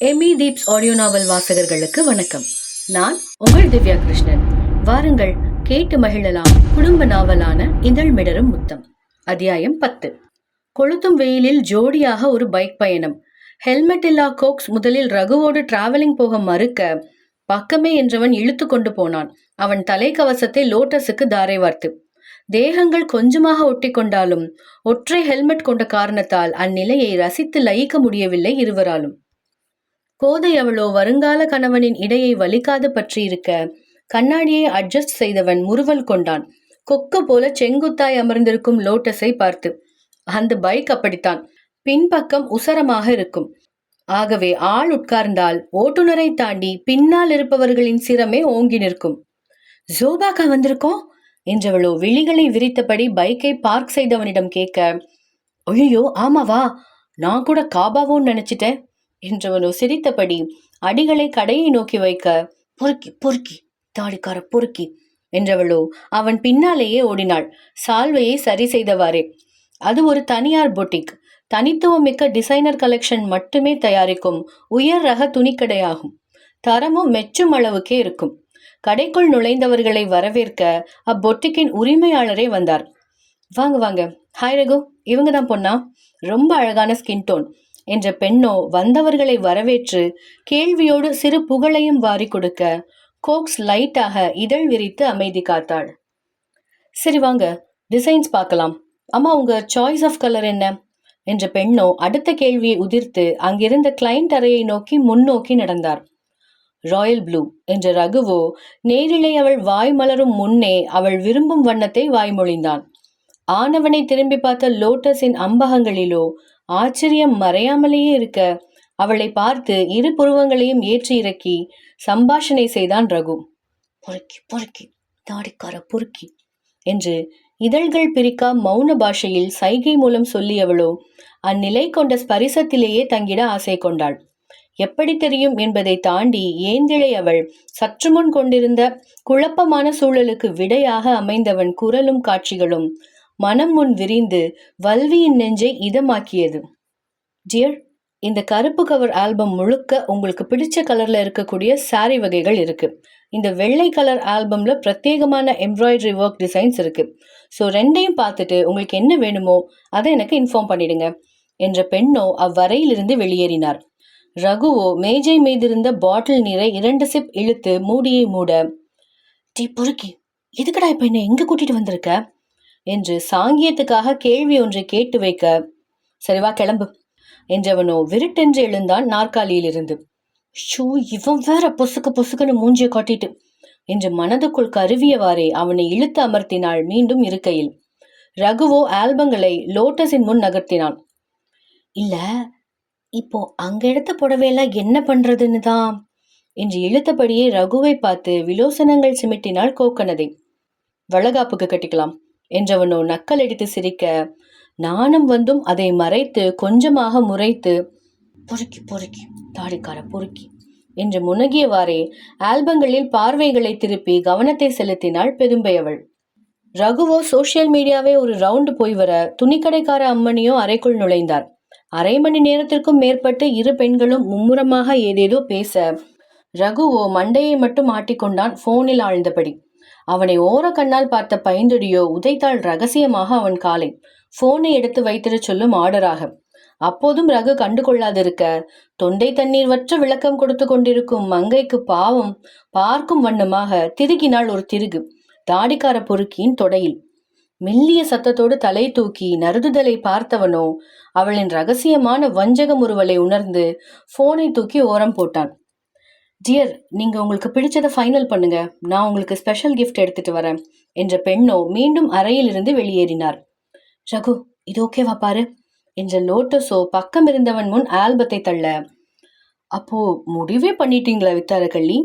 Amy தீப்ஸ் audio நாவல் வாசகர்களுக்கு வணக்கம். நான் உங்கள் திவ்யா கிருஷ்ணன். வாருங்கள் கேட்டு மகிழலாம் குடும்ப நாவலான இதழ் மிடரும் முத்தம் அத்தியாயம் பத்து. கொளுத்தும் வெயிலில் ஜோடியாக ஒரு பைக் பயணம். ஹெல்மெட் இல்லா கோக்ஸ் முதலில் ரகுவோடு டிராவலிங் போக மறுக்க பக்கமே என்றவன் இழுத்து கொண்டு போனான். அவன் தலைக்கவசத்தை லோட்டஸுக்கு தாரை வார்த்து. தேகங்கள் கொஞ்சமாக ஒட்டி கொண்டாலும் ஒற்றை ஹெல்மெட் கொண்ட காரணத்தால் அந்நிலையை ரசித்து லயிக்க முடியவில்லை இருவராலும். கோதை அவளோ வருங்கால கணவனின் இடையை வலிக்காது பற்றியிருக்க. கண்ணாடியை அட்ஜஸ்ட் செய்தவன் முறுவல் கொண்டான். கொக்கு போல செங்குத்தாய் அமர்ந்திருக்கும் லோட்டஸை பார்த்து. அந்த பைக் அப்படித்தான். பின்பக்கம் உசரமாக இருக்கும். ஆகவே ஆள் உட்கார்ந்தால் ஓட்டுநரை தாண்டி பின்னால் இருப்பவர்களின் சிரமே ஓங்கி நிற்கும். ஜோபாக்கா வந்திருக்கோம் என்றவளோ விழிகளை விரித்தபடி பைக்கை பார்க் செய்தவனிடம் கேட்க ஐயோ ஆமாவா நான் கூட காபாவோன்னு நினைச்சிட்டேன். என்றவனோ சிரித்தபடி அடிகளை கடையை நோக்கி வைக்க பொறுக்கி பொறுக்கி தாடிக்கார பொறுக்கி என்றவளோ அவன் பின்னாலேயே ஓடினாள். சால்வையை சரி செய்தவாறே அது ஒரு தனியார் பொட்டிக் தனித்துவமிக்க டிசைனர் கலெக்ஷன் மட்டுமே தயாரிக்கும் உயர் ரக துணிக்கடையாகும். தரமும் மெச்சும் அளவுக்கே இருக்கும். கடைக்குள் நுழைந்தவர்களை வரவேற்க அப்பொட்டிக்கின் உரிமையாளரே வந்தார். வாங்க வாங்க. ஹாய் ரகு. இவங்க தான் பொண்ணா? ரொம்ப அழகான ஸ்கின் டோன் என்ற பெண்ணோ வந்தவர்களை வரவேற்று கேள்வியோடு சிறு புகழையும் வாரி கொடுக்க கோக்ஸ் லைட்டாக இதழ் விரித்து அமைதி காத்தாள். சரி வாங்க டிசைன்ஸ் பார்க்கலாம். அம்மா உங்க சாய்ஸ் ஆஃப் கலர் என்ன? என்ற பெண்ணோ அடுத்த கேள்வியை உதிர்த்து அங்கிருந்த கிளைண்ட் அறையை நோக்கி முன்னோக்கி நடந்தார். ராயல் ப்ளூ என்ற ரகுவோ நேரிலே அவள் வாய் மலரும் முன்னே அவள் விரும்பும் வண்ணத்தை வாய்மொழிந்தான். ஆனவனை திரும்பி பார்த்த லோட்டஸின் அம்பகங்களிலோ ஆச்சரியம் மறையாமலேயே இருக்க. அவளை பார்த்து இரு புருவங்களையும் ஏற்றி இறக்கி சம்பாஷணை செய்தான் ரகு. பொறுக்கி பொறுக்கி தாடிக்கார பொறுக்கி என்று இதழ்கள் பிரிக்கா மௌன பாஷையில் சைகை மூலம் சொல்லியவளோ அந்நிலை கொண்ட ஸ்பரிசத்திலேயே தங்கிட ஆசை கொண்டாள். எப்படி தெரியும்? என்பதை தாண்டி ஏந்திழை அவள் சற்று முன் கொண்டிருந்த குழப்பமான சூழலுக்கு விடையாக அமைந்தவன் குரலும் காட்சிகளும் மனம் முன் விரிந்து வல்வியின் நெஞ்சை இதமாக்கியது. டியர் இந்த கருப்பு கவர் ஆல்பம் முழுக்க உங்களுக்கு பிடிச்ச கலர்ல இருக்கக்கூடிய சாரி வகைகள் இருக்கு. இந்த வெள்ளை கலர் ஆல்பம்ல பிரத்யேகமான எம்ப்ராய்டரி ஒர்க் டிசைன்ஸ் இருக்கு. ஸோ ரெண்டையும் பார்த்துட்டு உங்களுக்கு என்ன வேணுமோ அதை எனக்கு இன்ஃபார்ம் பண்ணிடுங்க என்ற பெண்ணோ அவ்வரையிலிருந்து வெளியேறினார். ரகுவோ மேஜை மீதிருந்த பாட்டில் நீரை இரண்டு சிப் இழுத்து மூடியை மூட டீ பொறுக்கி எதுக்கடா இப்ப என்ன எங்க கூட்டிட்டு வந்திருக்க? என்று சாங்கியத்துக்காக கேள்வி ஒன்றை கேட்டு வைக்க சரிவா கிளம்பு என்றவனோ விருட்டென்று எழுந்தான் நாற்காலியிலிருந்து. ஷூ இவன் வேற பொசுக்கு பொசுக்குன்னு மூஞ்சிய காட்டிட்டு என்று மனதுக்குள் கருவியவாறே அவனை இழுத்து அமர்த்தினாள் மீண்டும் இருக்கையில். ரகுவோ ஆல்பங்களை லோட்டஸின் முன் நகர்த்தினான். இல்ல இப்போ அங்க எடுத்த புடவையெல்லாம் என்ன பண்றதுன்னு தான் என்று இழுத்தபடியே ரகுவை பார்த்து விலோசனங்கள் சிமிட்டினாள் கோக்கனதை. வளகாப்புக்கு கட்டிக்கலாம் என்றவனோ நக்கலடித்து சிரிக்க நானும் வந்தும் அதை மறைத்து கொஞ்சமாக முறைத்து பொறுக்கி பொறுக்கி தாடிக்கார பொறுக்கி என்று முனகியவாறே ஆல்பங்களில் பார்வைகளை திருப்பி கவனத்தை செலுத்தினாள் பெரும்பையவள் ரகுவோ சோஷியல் மீடியாவே ஒரு ரவுண்டு போய் வர துணிக்கடைக்கார அம்மனியோ அறைக்குள் நுழைந்தார். அரை மணி நேரத்திற்கும் மேற்பட்டு இரு பெண்களும் மும்முரமாக ஏதேதோ பேச ரகுவோ மண்டையை மட்டும் ஆட்டிக்கொண்டான் போனில் ஆழ்ந்தபடி. அவனை ஓர கண்ணால் பார்த்த பைந்துடியோ உதைத்தாள் ரகசியமாக அவன் காலை. போனை எடுத்து வைத்திருச் சொல்லும் ஆர்டராக அப்போதும் ரகு கண்டு கொள்ளாதிருக்க தொண்டை தண்ணீர் வற்ற விளக்கம் கொடுத்து கொண்டிருக்கும் மங்கைக்கு பாவம் பார்க்கும் வண்ணமாக திருகினாள் ஒரு திருகு தாடிக்கார பொறுக்கியின் தொடையில். மெல்லிய சத்தத்தோடு தலை தூக்கி நறுதுதலை பார்த்தவனோ அவளின் ரகசியமான வஞ்சக முறுவலை உணர்ந்து போனை தூக்கி ஓரம் போட்டான். டியர் நீங்கள் உங்களுக்கு பிடிச்சதை ஃபைனல் பண்ணுங்க. நான் உங்களுக்கு ஸ்பெஷல் கிஃப்ட் எடுத்துட்டு வரேன் என்ற பெண்ணோ மீண்டும் அறையிலிருந்து வெளியேறினார். ரகு இது ஓகேவா பாரு என்ற லோட்டஸோ பக்கம் இருந்தவன் முன் ஆல்பத்தை தள்ள. அப்போ முடிவே பண்ணிட்டீங்களா வித்தாரகள்ளி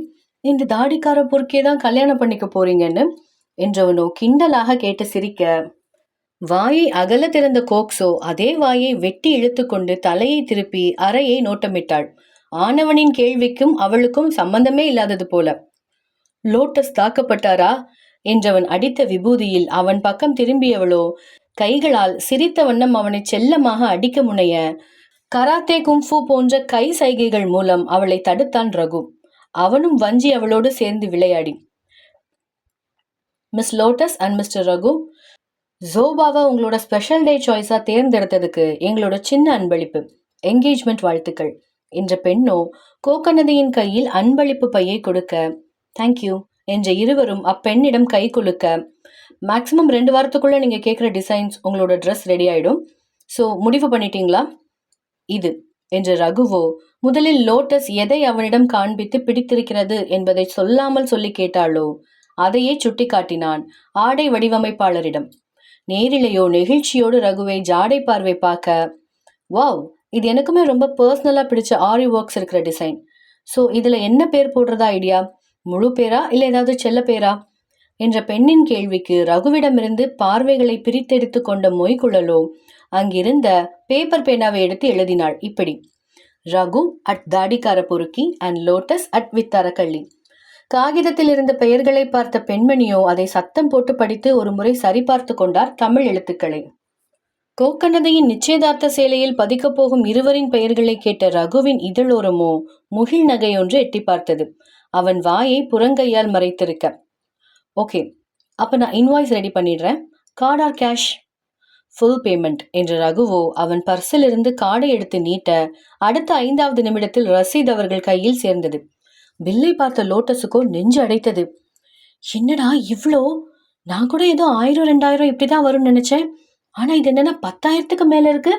இந்த தாடிக்கார பொறுக்கே தான் கல்யாணம் பண்ணிக்க போறீங்கன்னு என்றவனோ கிண்டலாக கேட்டு சிரிக்க. வாயை அகல திறந்த கோக்ஸோ அதே வாயை வெட்டி இழுத்துக்கொண்டு தலையை திருப்பி அறையை நோட்டமிட்டாள். ஆனவனின் கேள்விக்கும் அவளுக்கும் சம்பந்தமே இல்லாதது போல. லோட்டஸ் தாக்கப்பட்டாரா? என்றவன் அடித்த விபூதியில் அவன் பக்கம் திரும்பியவளோ கைகளால் சிரித்த வண்ணம் அவனை செல்லமாக அடிக்க முனைய கராத்தே கும்ஃபு போன்ற கை சைகைகள் மூலம் அவளை தடுத்தான் ரகு. அவனும் வஞ்சி அவளோடு சேர்ந்து விளையாடி. Miss Lotus and mister Raghu ஜோபாவை உங்களோட ஸ்பெஷல் டே சாய்ஸாக தேர்ந்தெடுத்ததுக்கு எங்களோட சின்ன அன்பளிப்பு. என்கேஜ்மெண்ட் வாழ்த்துக்கள். என்ற பெண்ணோ கோக்கநதியின் கையில் அன்பளிப்பு பையை கொடுக்க தேங்க்யூ என்ற இருவரும் அப்பெண்ணிடம் கை குலுக்க மேக்ஸிமம் ரெண்டு வாரத்துக்குள்ளே நீங்கள் கேட்குற டிசைன்ஸ் உங்களோட ட்ரெஸ் ரெடி ஆகிடும் ஸோ முடிவு பண்ணிட்டீங்களா? இது என்று ரகுவோ முதலில் லோட்டஸ் எதை அவனிடம் காண்பித்து பிடித்திருக்கிறது என்பதை சொல்லாமல் சொல்லி கேட்டாளோ அதையே சுட்டிக்காட்டினான் ஆடை வடிவமைப்பாளரிடம். நேரிலேயோ நெகிழ்ச்சியோடு ரகுவை ஜாடை பார்வை பார்க்க வாவ் இது எனக்குமே ரொம்ப பர்சனலாக பிடிச்ச ஆரி ஒர்க்ஸ் இருக்கிற டிசைன் ஸோ இதில் என்ன பேர் போடுறதா ஐடியா முழு பேரா? இல்லை ஏதாவது செல்ல பேரா? என்ற பெண்ணின் கேள்விக்கு ரகுவிடமிருந்து பார்வைகளை பிரித்தெடுத்து கொண்ட மொய்குழலோ அங்கிருந்த பேப்பர் பேனாவை எடுத்து எழுதினாள். இப்படி. ரகு அட் தாடிக்கார பொறுக்கி அண்ட் லோட்டஸ் அட் வித்தரக்கள்ளி. காகிதத்தில் இருந்த பெயர்களை பார்த்த பெண்மணியோ அதை சத்தம் போட்டு படித்து ஒரு முறை சரிபார்த்து கொண்டார் தமிழ் எழுத்துக்களை. கோக்கண்ணதையின் நிச்சயதார்த்த சேலையில் பதிக்கப் போகும் இருவரின் பெயர்களை கேட்ட ரகுவின் இதழோரமோ முகில் நகையொன்று எட்டி பார்த்தது. அவன் வாயை புறங்கையால் மறைத்திருக்க. ஓகே அப்போ நான் இன்வாய்ஸ் ரெடி பண்ணிடுறேன். Card or cash full payment என்ற ரகுவோ அவன் பர்சிலிருந்து கார்டை எடுத்து நீட்ட அடுத்த ஐந்தாவது நிமிடத்தில் ரசீத் அவர்கள் கையில் சேர்ந்தது. பில்லை பார்த்த லோட்டஸுக்கோ நெஞ்சு அடைத்தது. என்னடா இவ்வளோ நான் கூட ஏதோ ஆயிரம் ரெண்டாயிரம் இப்படி தான் வரும்னு நினச்சேன். ஆனா இது என்னன்னா பத்தாயிரத்துக்கு மேல இருக்கு?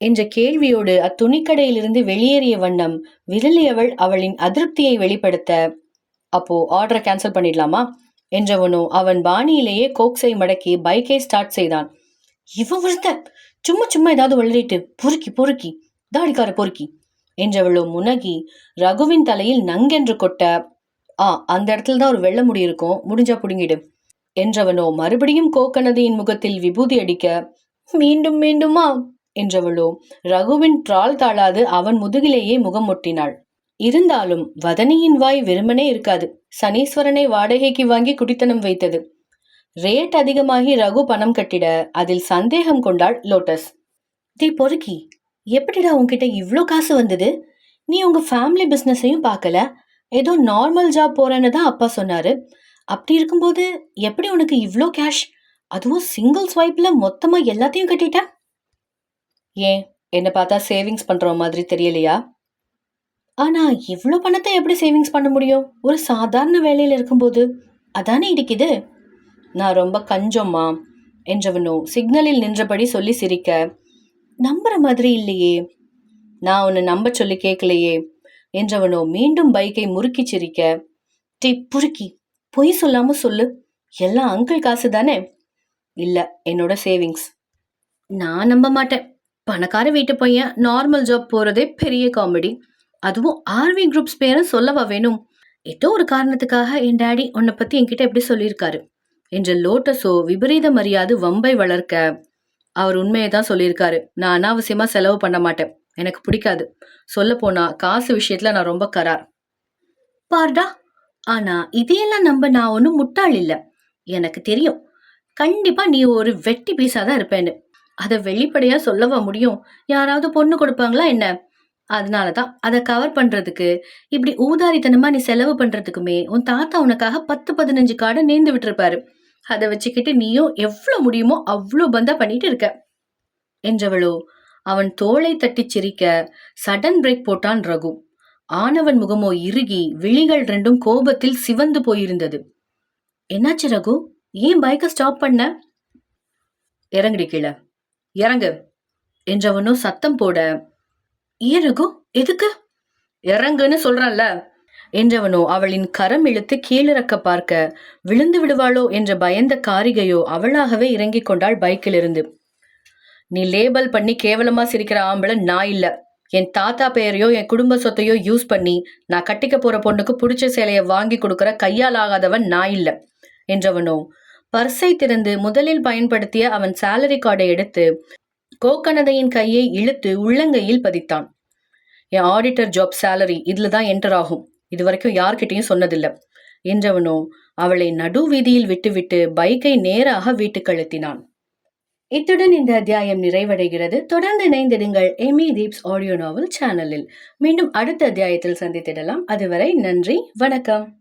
என்ற கேள்வியோடு அத்துணிக்கடையிலிருந்து வெளியேறிய வண்ணம் விரலியவள் அவளின் அதிருப்தியை வெளிப்படுத்த அப்போ ஆர்டரை கேன்சல் பண்ணிடலாமா? என்றவனோ அவன் பாணியிலேயே கோக்ஸை மடக்கி பைக்கை ஸ்டார்ட் செய்தான். இவன் ஒருத்த! சும்மா சும்மா ஏதாவது வளரிட்டு பொறுக்கி பொறுக்கி தாடிக்கார பொறுக்கி என்றவளோ முனகி ரகுவின் தலையில் நங்கென்று கொட்ட ஆ அந்த இடத்துல தான் ஒரு வெள்ள முடி இருக்கும் முடிஞ்சா புடுங்கிடு. என்றவனோ மறுபடியும் கோக்கனதியின் முகத்தில் விபூதி அடிக்க மீண்டும் மீண்டுமா? என்றவளோ ரகுவின் ட்ரால் தாழாது அவன் முதுகிலேயே முகம் ஒட்டினாள் இருந்தாலும் வதனியின் வாய் வெறுமனே இருக்காது. சனீஸ்வரனை வாடகைக்கு வாங்கி குடித்தனம் வைத்தது. ரேட் அதிகமாகி ரகு பணம் கட்டிட அதில் சந்தேகம் கொண்டாள் லோட்டஸ். தி பொறுக்கி எப்படிடா உன்கிட்ட இவ்வளோ காசு வந்தது? நீ உங்க ஃபேமிலி பிஸ்னஸையும் பார்க்கல? ஏதோ நார்மல் ஜாப் போறேன்னு தான் அப்பா சொன்னாரு. அப்படி இருக்கும்போது எப்படி உனக்கு இவ்வளோ கேஷ் அதுவும் சிங்கிள் ஸ்வைப்ல மொத்தமா எல்லாத்தையும் கட்டிட்ட? ஏன்? என்ன பார்த்தா சேவிங்ஸ் பண்ற மாதிரி தெரியலையா? ஆனா இவ்வளோ பணத்தை எப்படி சேவிங்ஸ் பண்ண முடியும்? ஒரு சாதாரண வேலையில இருக்கும்போது. அதானே இடிக்குது? நான் ரொம்ப கஞ்சம்மா என்றவனோ சிக்னலில் நின்றபடி சொல்லி சிரிக்க. நம்புற மாதிரி இல்லையே. நான் உன்னை நம்ப சொல்லி கேட்கலையே என்றவனோ மீண்டும் பைக்கை முறுக்கி சிரிக்க. டீ புருக்கி. பொய் சொல்லாம சொல்லு. எல்லாம் அங்கிள் காசு தானே? இல்ல என்னோட சேவிங்ஸ். நான் நம்ப மாட்டேன். பணக்கார வீட்டு பையன் நார்மல் ஜாப் போறதே பெரிய காமெடி. அதுவும் ஆர்வி குரூப்ஸ் பேரை சொல்லவா வேணும்? ஏதோ ஒரு காரணத்துக்காக என் டேடி உன்னை பத்தி என்கிட்ட எப்படி சொல்லியிருக்காரு. என்ற லோட்டஸோ விபரீதம் மரியாதை வம்பை வளர்க்க அவர் உண்மையை தான் சொல்லியிருக்காரு. நான் அனாவசியமா செலவு பண்ண மாட்டேன். எனக்கு பிடிக்காது. சொல்ல போனா காசு விஷயத்துல நான் ரொம்ப கரார். பார்டா ஆனா இதையெல்லாம் நம்ப நான் ஒன்றும் முட்டாள் இல்லை. எனக்கு தெரியும். கண்டிப்பா நீ ஒரு வெட்டி பீஸா தான் இருப்பேன்னு. அதை வெளிப்படையா சொல்லவா முடியும்? யாராவது பொண்ணு கொடுப்பாங்களா என்ன? அதனால தான் அதை கவர் பண்றதுக்கு இப்படி ஊதாரித்தனமா நீ செலவு பண்றதுக்குமே உன் தாத்தா உனக்காக பத்து பதினஞ்சு காடை நீந்து விட்டுருப்பாரு. அதை வச்சுக்கிட்டு நீயும் எவ்வளவு முடியுமோ அவ்வளோ பந்தா பண்ணிட்டு இருக்க. என்றவளோ அவன் தோளை தட்டிச் சிரிக்க சடன் பிரேக் போட்டான் ரகு. ஆனவன் முகமோ இறுகி விழிகள் ரெண்டும் கோபத்தில் சிவந்து போயிருந்தது. என்னாச்சு ரகு? ஏன் பைக்கை ஸ்டாப் பண்ண? இறங்குடி கீழே. இறங்கு என்றவனோ சத்தம் போட ஏன் ரகு? எதுக்கு? இறங்குன்னு சொல்றான்ல என்றவனோ அவளின் கரம் இழுத்து கீழிறக்க பார்க்க விழுந்து விடுவாளோ? என்ற பயந்த காரிகையோ அவளாகவே இறங்கிக் கொண்டாள் பைக்கிலிருந்து. நீ லேபல் பண்ணி கேவலமா சிரிக்கிற ஆம்பளை நான் இல்லை. என் தாத்தா பெயரையோ என் குடும்ப சொத்தையோ யூஸ் பண்ணி நான் கட்டிக்க போற பொண்ணுக்கு பிடிச்ச சேலையை வாங்கி கொடுக்கற கையால் ஆகாதவன் நான் இல்லை என்றவனோ. பர்ஸை திறந்து முதலில் பயன்படுத்திய அவன் சேலரி கார்டை எடுத்து கோக்கனதையின் கையை இழுத்து உள்ளங்கையில் பதித்தான். என் ஆடிட்டர் ஜாப் சேலரி இதில் தான் என்டர் ஆகும். இது வரைக்கும் யார்கிட்டையும் சொன்னதில்லை என்றவனோ. அவளை நடு வீதியில் விட்டுவிட்டு பைக்கை நேராக வீட்டுக்கு அழுத்தினான். இத்துடன் இந்த அத்தியாயம் நிறைவடைகிறது. தொடர்ந்து இணைந்திடுங்கள் எமி தீப்ஸ் ஆடியோ நாவல் சேனலில். மீண்டும் அடுத்த அத்தியாயத்தில் சந்தித்திடலாம். அதுவரை நன்றி. வணக்கம்.